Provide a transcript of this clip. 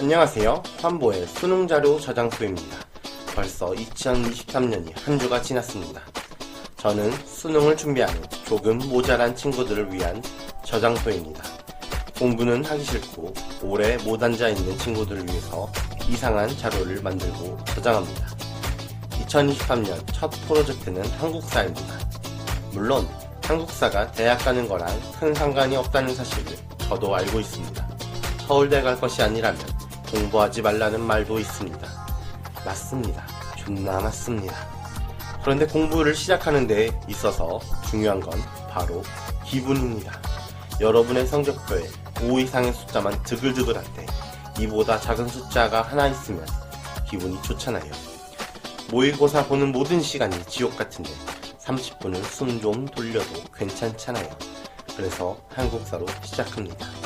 안녕하세요. 환보의 수능자료 저장소입니다. 벌써 2023년이 한 주가 지났습니다. 저는 수능을 준비하는 조금 모자란 친구들을 위한 저장소입니다. 공부는 하기 싫고 오래 못 앉아 있는 친구들을 위해서 이상한 자료를 만들고 저장합니다. 2023년 첫 프로젝트는 한국사입니다. 물론 한국사가 대학 가는 거랑 큰 상관이 없다는 사실을 저도 알고 있습니다. 서울대 갈 것이 아니라면 공부하지 말라는 말도 있습니다. 맞습니다. 존나 맞습니다. 그런데 공부를 시작하는 데 있어서 중요한 건 바로 기분입니다. 여러분의 성적표에 5 이상의 숫자만 드글드글할 때 이보다 작은 숫자가 하나 있으면 기분이 좋잖아요. 모의고사 보는 모든 시간이 지옥 같은데 30분을 숨 좀 돌려도 괜찮잖아요. 그래서 한국사로 시작합니다.